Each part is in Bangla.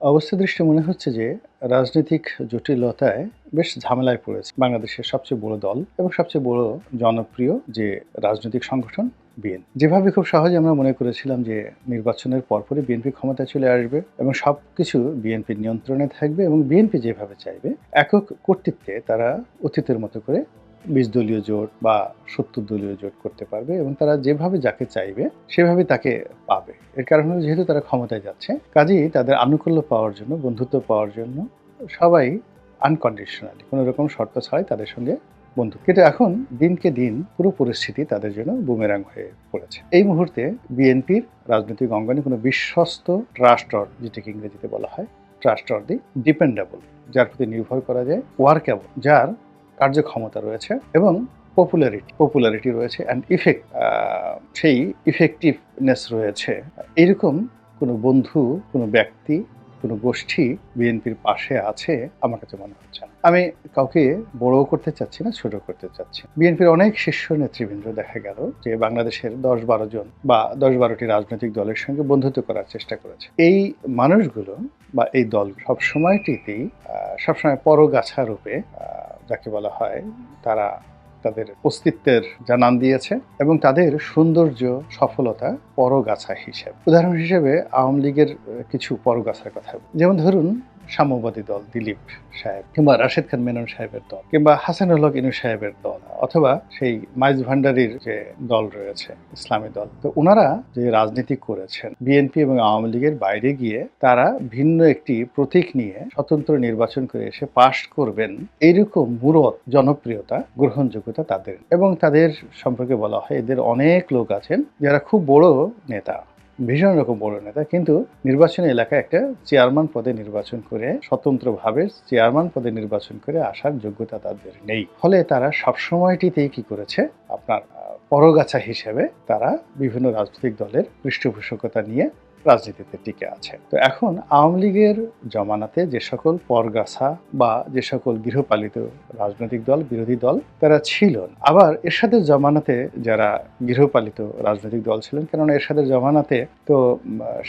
অবস্থা দৃষ্টি মনে হচ্ছে যে রাজনৈতিক জটিলতায় বেশ ঝামেলায় পড়েছে। বাংলাদেশের সবচেয়ে বড় দল এবং সবচেয়ে বড় জনপ্রিয় যে রাজনৈতিক সংগঠন, বিএনপি। যেভাবে খুব সহজে আমরা মনে করেছিলাম যে নির্বাচনের পরপরই বিএনপি ক্ষমতায় চলে আসবে এবং সব কিছু বিএনপির নিয়ন্ত্রণে থাকবে এবং বিএনপি যেভাবে চাইবে, একক কর্তৃত্বে তারা অতীতের মতো করে বিশ দলীয় জোট বা সত্তর দলীয় জোট করতে পারবে এবং তারা যেভাবে যাকে চাইবে, সেভাবে তাকে পাবে। এর কারণ হলো যেহেতু তারা ক্ষমতায় যাচ্ছে, কাজেই তাদের আনুকূল্য পাওয়ার জন্য, বন্ধুত্ব পাওয়ার জন্য সবাই আনকন্ডিশনালি কোনো রকম শর্ত ছাড়াই তাদের সঙ্গে বন্ধু কিন্তু এখন দিনকে দিন পুরো পরিস্থিতি তাদের জন্য বুমেরাং হয়ে পড়েছে। এই মুহূর্তে বিএনপির রাজনৈতিক অঙ্গনে কোনো বিশ্বস্ত ট্রাস্টর যেটাকে ইংরেজিতে বলা হয় ট্রাস্টর দি ডিপেন্ডেবল যার প্রতি নির্ভর করা যায় ওয়ার্কেবল যার কার্যক্ষমতা রয়েছে এবং পপুলারিটি পপুলারিটি রয়েছে অ্যান্ড ইফেক্ট সেই ইফেক্টিভনেস রয়েছে। এরকম কোনো বন্ধু, কোনো ব্যক্তি কোনো গোষ্ঠী বিএনপির পাশে আছে, আমার কাছে মনে হচ্ছে না। আমি কাউকে বড়ও করতে চাচ্ছি না ছোট করতে চাচ্ছি বিএনপির অনেক শীর্ষ নেতৃবৃন্দ দেখা গেল যে বাংলাদেশের দশ বারো জন বা দশ বারোটি রাজনৈতিক দলের সঙ্গে বন্ধুত্ব করার চেষ্টা করেছে। এই মানুষগুলো বা এই দল সব সময়টিতেই সবসময় পরগাছা রূপে যাকে বলা হয় তারা তাদের অস্তিত্বের জানান দিয়েছে এবং তাদের সৌন্দর্য, সফলতা পরগাছা হিসেবে। উদাহরণ হিসেবে আওয়ামী লীগের কিছু পরগাছার কথা। যেমন ধরুন সাম্যবাদী দল, দিলীপ সাহেব কিংবা রাশেদ খান মেনন সাহেবের দল কিংবা হাসানুল হক ইনু সাহেবের দল অথবা সেই মাইজ ভান্ডারির যে দল রয়েছে, ইসলামী দল। তো ওনারা যে রাজনীতি করেছেন, বিএনপি এবং আওয়ামী লীগের বাইরে গিয়ে তারা ভিন্ন একটি প্রতীক নিয়ে স্বতন্ত্র নির্বাচন করে এসে পাশ করবেন, এইরকম মূরত, জনপ্রিয়তা, গ্রহণযোগ্যতা তাদের। এবং তাদের সম্পর্কে বলা হয়, এদের অনেক লোক আছেন যারা খুব বড় নেতা। ভীষণ রকম বড় নেতা, কিন্তু নির্বাচনী এলাকায় একটা চেয়ারম্যান পদে নির্বাচন করে, স্বতন্ত্রভাবে চেয়ারম্যান পদে নির্বাচন করে আসার যোগ্যতা তাদের নেই। ফলে তারা সবসময়টিতেই কি করেছে? আপনার পরগাছা হিসেবে তারা বিভিন্ন রাজনৈতিক দলের পৃষ্ঠপোষকতা নিয়ে রাজনীতিতে টিকে আছে। তো এখন আওয়ামী লীগের জমানাতে যে সকল পরগাছা বা যে সকল গৃহপালিত রাজনৈতিক দল, বিরোধী দল, তারা ছিল আবার এরশাদের জমানাতে যারা গৃহপালিত রাজনৈতিক দল ছিলেন, কেননা এরশাদের জমানাতে তো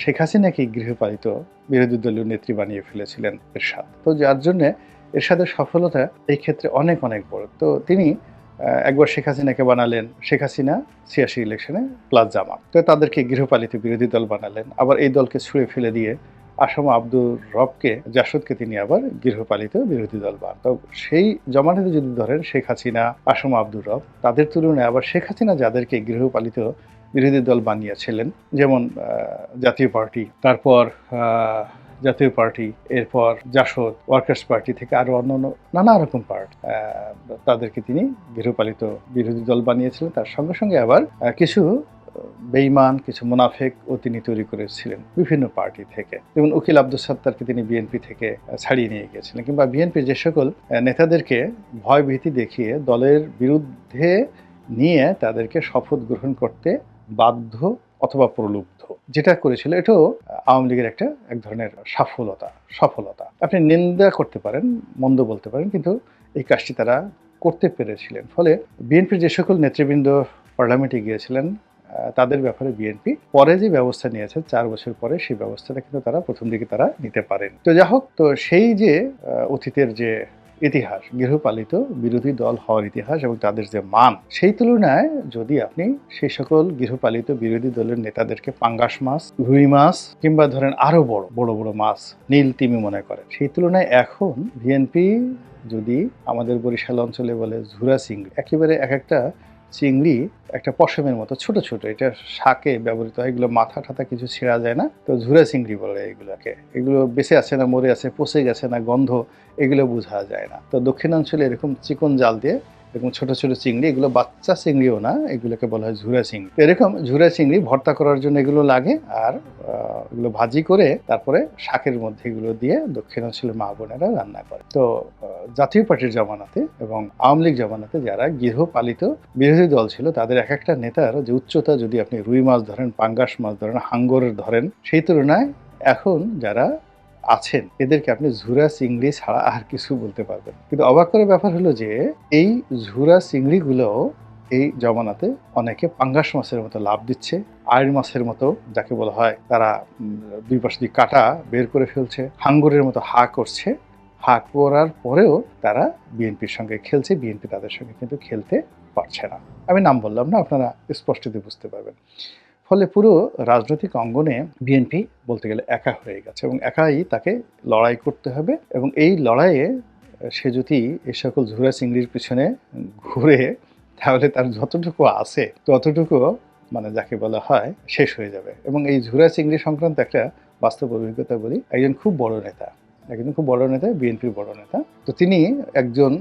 শেখ হাসিনাকে গৃহপালিত বিরোধী দলীয় নেত্রী বানিয়ে ফেলেছিলেন এরশাদ? তো যার জন্য এরশাদের সফলতা এই ক্ষেত্রে অনেক অনেক বড়। তো তিনি একবার শেখ হাসিনাকে বানালেন, শেখ হাসিনা ছিয়াশি ইলেকশনে প্লাস জামাত। তো তাদেরকে গৃহপালিত বিরোধী দল বানালেন, আবার এই দলকে ছুঁড়ে ফেলে দিয়ে আসাম আব্দুর রবকে, জাসদকে তিনি আবার গৃহপালিত বিরোধী দল বান তো সেই জমানাতে যদি ধরেন শেখ হাসিনা, আসম আব্দুর রব, তাদের তুলনায় আবার শেখ হাসিনা যাদেরকে গৃহপালিত বিরোধী দল বানিয়েছিলেন, যেমন জাতীয় পার্টি, তারপর জাতীয় পার্টি, এরপর জাসদ ওয়ার্কার্স পার্টি থেকে আরও অন্যান্য নানা রকম পার্ট তাদেরকে তিনি গৃহপালিত বিরোধী দল বানিয়েছিলেন। তার সঙ্গে সঙ্গে আবার কিছু বেইমান, কিছু মুনাফেক ও তিনি তৈরি করেছিলেন বিভিন্ন পার্টি থেকে। যেমন উকিল আব্দুল সত্তারকে তিনি বিএনপি থেকে ছাড়িয়ে নিয়ে গিয়েছিলেন কিংবা বিএনপি যে সকল নেতাদেরকে ভয় ভীতি দেখিয়ে দলের বিরুদ্ধে নিয়ে তাদেরকে শপথ গ্রহণ করতে বাধ্য অথবা প্রলুব্ধ। যেটা করেছিল এটাও আওয়ামী লীগের একটা এক ধরনের সাফলতা সফলতা। আপনি নিন্দা করতে পারেন, মন্দ বলতে পারেন, কিন্তু এই কাজটি তারা করতে পেরেছিলেন। ফলে বিএনপির যে সকল নেতৃবৃন্দ পার্লামেন্টে গিয়েছিলেন তাদের ব্যাপারে বিএনপি পরে যে ব্যবস্থা নিয়েছে, চার বছর পরে সেই ব্যবস্থাটা কিন্তু তারা প্রথম দিকে তারা নিতে পারেন। তো যা হোক তো সেই যে অতীতের যে ইতিহাস, গৃহপালিত বিরোধী দল হওয়ার ইতিহাস এবং তাদের যে মান, সেই তুলনায় যদি আপনি সেই সকল গৃহপালিত বিরোধী দলের নেতাদেরকে পাঙ্গাস মাছ, রুই মাছ কিংবা ধরেন আরও বড় বড় বড় মাছ, নীল তিমি মনে করেন সেই তুলনায় এখন বিএনপি যদি আমাদের বরিশাল অঞ্চলে বলে ঝুরা সিং একেবারে এক একটা চিংড়ি একটা পশমের মতো, ছোট ছোট। এটা শাকে ব্যবহৃত হয়, এগুলো মাথা ঠাথা কিছু ছেঁড়া যায় না। তো ঝুরা চিংড়ি বলে এগুলোকে। এগুলো বেঁচে আছে না, মরে আছে, পচে গেছে না, গন্ধ, এগুলো বোঝা যায় না। তো দক্ষিণাঞ্চলে এরকম চিকন জাল দিয়ে এরকম ছোট ছোট চিংড়ি, এগুলো বাচ্চা চিংড়িও না, এগুলোকে বলা হয় ঝুরা চিংড়ি। এরকম ঝুরা চিংড়ি ভর্তা করার জন্য এগুলো লাগে আর এগুলো ভাজি করে তারপরে শাকের মধ্যে এগুলো দিয়ে দক্ষিণাঞ্চলের মা বোনেরা রান্না করে। তো জাতীয় পার্টির জমানাতে এবং আওয়ামী লীগ জমানাতে যারা গৃহপালিত বিরোধী দল ছিল, তাদের এক একটা নেতার যে উচ্চতা, যদি আপনি রুই মাছ ধরেন, পাঙ্গাস মাছ ধরেন, হাঙ্গরের ধরেন, সেই তুলনায় এখন যারা আছেন, এদেরকে আপনি ঝুরা চিংড়ি ছাড়া আর কিছু বলতে পারবেন কিন্তু অবাক করার ব্যাপার হলো যে, এই ঝুরা চিংড়িগুলো এই জমানাতে অনেকে পাঙ্গাস মাছের মতো লাভ দিচ্ছে আয়ের মাছের মতো যাকে বলা হয়, তারা দুই পাশে দিয়ে কাটা বের করে ফেলছে, হাঙ্গরের মতো হা করছে। হা করার পরেও তারা বিএনপির সঙ্গে খেলছে, বিএনপি তাদের সঙ্গে কিন্তু খেলতে পারছে না। আমি নাম বললাম না, আপনারা স্পষ্টতে বুঝতে পারবেন। ফলে পুরো রাজনৈতিক অঙ্গনে বিএনপি বলতে গেলে একা হয়ে গেছে এবং একাই তাকে লড়াই করতে হবে এবং এই লড়াইয়ে সে যদি এই সকল ঝুরা চিংড়ির পিছনে ঘুরে তাহলে তার যতটুকু আছে, ততটুকু মানে যাকে বলা হয় শেষ হয়ে যাবে। এবং এই ঝুরা চিংড়ি সংক্রান্ত একটা বাস্তব অভিজ্ঞতা বলি, একজন খুব বড় নেতা, একজন খুব বড় নেতা, বিএনপির বড় নেতা। তো তিনি একজন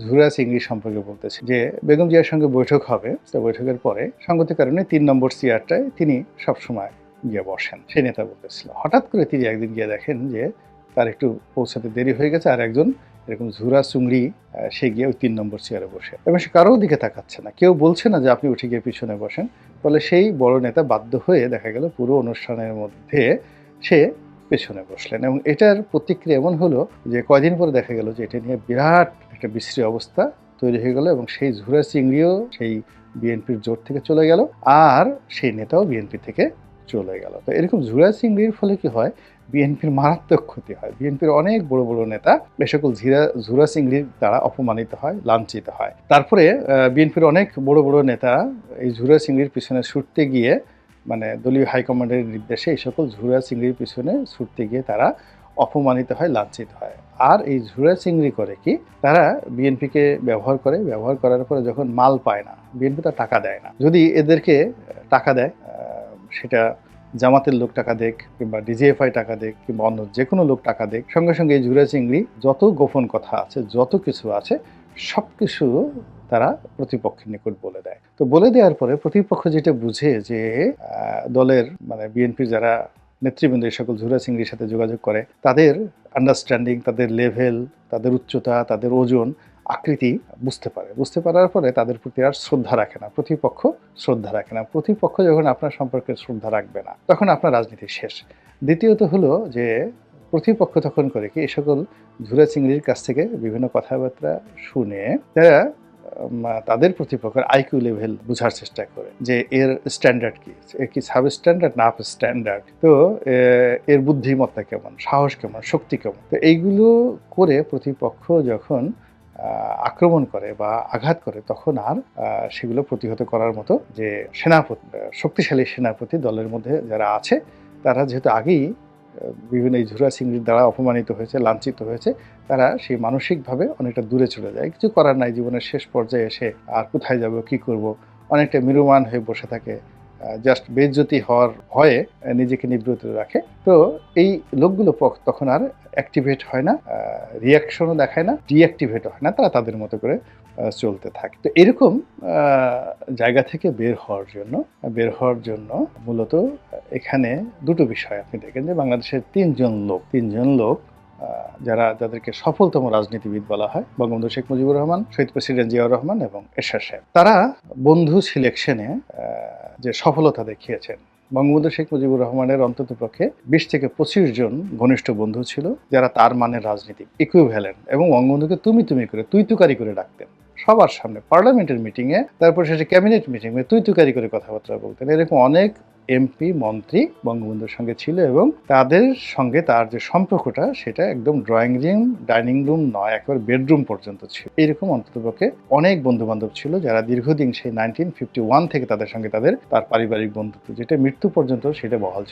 ঝুরা চিংড়ি সম্পর্কে বলতেছে যে, বেগম জিয়ার সঙ্গে বৈঠক হবে। তো বৈঠকের পরে সঙ্গতির কারণে তিন নম্বর চেয়ারটায় তিনি সবসময় গিয়ে বসেন। সেই নেতা বলতেছিল। হঠাৎ করে তিনি একদিন গিয়ে দেখেন যে, তার একটু পৌঁছাতে দেরি হয়ে গেছে আর একজন এরকম ঝুরা চুংড়ি সে গিয়ে ওই তিন নম্বর চেয়ারে বসে। এবং সে কারোর দিকে তাকাচ্ছে না। কেউ বলছে না যে, আপনি উঠে গিয়ে পিছনে বসেন। ফলে সেই বড় নেতা বাধ্য হয়ে দেখা গেল পুরো অনুষ্ঠানের মধ্যে সে পেছনে বসলেন। এবং এটার প্রতিক্রিয়া এমন হলো যে, কয়দিন পরে দেখা গেল যে, এটা নিয়ে বিরাট একটা বিশ্রী অবস্থা তৈরি হয়ে গেল এবং সেই ঝুরা চিংড়িও সেই বিএনপির জোট থেকে চলে গেল আর সেই নেতাও বিএনপি থেকে চলে গেল। তো এরকম ঝুরা চিংড়ির ফলে কি হয়? বিএনপির মারাত্মক ক্ষতি হয়। বিএনপির অনেক বড় বড় নেতা এ সকল ঝিরা ঝুরা চিংড়ির দ্বারা অপমানিত হয়, লাঞ্ছিত হয়। তারপরে বিএনপির অনেক বড় বড় নেতা এই ঝুরা চিংড়ির পিছনে ছুটতে গিয়ে মানে দলীয় হাইকমান্ডের নির্দেশে এই সকল ঝুরা চিংড়ির পিছনে ছুটতে গিয়ে তারা অপমানিত হয়, লাঞ্ছিত হয়। আর এই ঝুরা চিংড়ি করে কি, তারা বিএনপিকে ব্যবহার করে, ব্যবহার করার পরে যখন মাল পায় না বিএনপি তার টাকা দেয় না। যদি এদেরকে টাকা দেয় সেটা জামাতের লোক টাকা দেখ কিংবা ডিজিএফআই টাকা দেখ কিংবা অন্য যে কোনো লোক টাকা দেখ সঙ্গে সঙ্গে এই ঝুরা চিংড়ি যত গোপন কথা আছে, যত কিছু আছে সব কিছু তারা প্রতিপক্ষের নিকট বলে দেয়। তো বলে দেওয়ার পরে প্রতিপক্ষ যেটা বুঝে যে দলের মানে বিএনপির যারা নেতৃবৃন্দ এই সকল ঝুরা চিংড়ির সাথে যোগাযোগ করে, তাদের আন্ডারস্ট্যান্ডিং তাদের লেভেল তাদের উচ্চতা, তাদের ওজন, আকৃতি বুঝতে পারে। বুঝতে পারার পরে তাদের প্রতি আর শ্রদ্ধা রাখে না, প্রতিপক্ষ শ্রদ্ধা রাখে না। প্রতিপক্ষ যখন আপনার সম্পর্কে শ্রদ্ধা রাখবে না, তখন আপনার রাজনীতি শেষ। দ্বিতীয়ত হলো যে, প্রতিপক্ষ তখন করে কি, এই সকল ঝুরা চিংড়ির কাছ থেকে বিভিন্ন কথাবার্তা শুনে, তারা তাদের প্রতিপক্ষের আইকিউ লেভেল বোঝার চেষ্টা করে যে এর স্ট্যান্ডার্ড কি এর কি সাব স্ট্যান্ডার্ড না আপ স্ট্যান্ডার্ড তো এর বুদ্ধিমত্তা কেমন, সাহস কেমন, শক্তি কেমন? তো এইগুলো করে প্রতিপক্ষ যখন আক্রমণ করে বা আঘাত করে, তখন আর সেগুলো প্রতিহত করার মতো যে সেনাপতি, শক্তিশালী সেনাপতি দলের মধ্যে যারা আছে, তারা যেহেতু আগেই বিভিন্ন এই ঝুরা চিংড়ির দ্বারা অপমানিত হয়েছে, লাঞ্ছিত হয়েছে, তারা সেই মানসিকভাবে অনেকটা দূরে চলে যায়। কিছু করার নাই, জীবনের শেষ পর্যায়ে এসে আর কোথায় যাব, কি করব? অনেকটা মিরুমান হয়ে বসে থাকে জাস্ট বেজ্জতি হওয়ার ভয়ে নিজেকে নিবৃত রাখে। তো এই লোকগুলো তখন আর অ্যাক্টিভেট হয় না রিয়াকশনও দেখায় না ডিঅ্যাক্টিভেট হয় না, তারা তাদের মতো করে চলতে থাকে। তো এরকম জায়গা থেকে বের হওয়ার জন্য, বের হওয়ার জন্য মূলত এখানে দুটো বিষয় আপনি দেখেন যে বাংলাদেশের তিনজন লোক তিনজন লোক যারা যাদেরকে সফলতম রাজনীতিবিদ বলা হয়, বঙ্গবন্ধু শেখ মুজিবুর রহমান, শহীদ প্রেসিডেন্ট জিয়াউর রহমান এবং এরশাদ সাহেব। তারা বন্ধু সিলেকশনে যে সফলতা দেখিয়েছেন। বঙ্গবন্ধু শেখ মুজিবুর রহমানের অন্তত পক্ষে বিশ থেকে পঁচিশ জন ঘনিষ্ঠ বন্ধু ছিল, যারা তার মানের রাজনীতি ইকুইভ্যালেন্ট এবং বঙ্গবন্ধুকে তুমি তুমি করে, তুই তুকারি করে ডাকতেন। সবার সামনে, পার্লামেন্টের মিটিংয়ে তারপর শেষে ক্যাবিনেট মিটিংয়ে তুই তুকারি করে কথাবার্তা বলতেন। এরকম অনেক এমপি মন্ত্রী বঙ্গবন্ধুর সঙ্গে ছিল এবং তাদের সঙ্গে তার যে সম্পর্কটা, সেটা একদম ড্রয়িং রুম ডাইনিং রুম নয়, একেবারে বেডরুম পর্যন্ত ছিল। এরকম অন্ততপক্ষে অনেক বন্ধু বান্ধব ছিল যারা দীর্ঘদিন সেই নাইনটিন ফিফটি ওয়ান থেকে তাদের সঙ্গে তাদের তার পারিবারিক বন্ধুত্ব, যেটা মৃত্যু পর্যন্ত সেটা বহাল ছিল।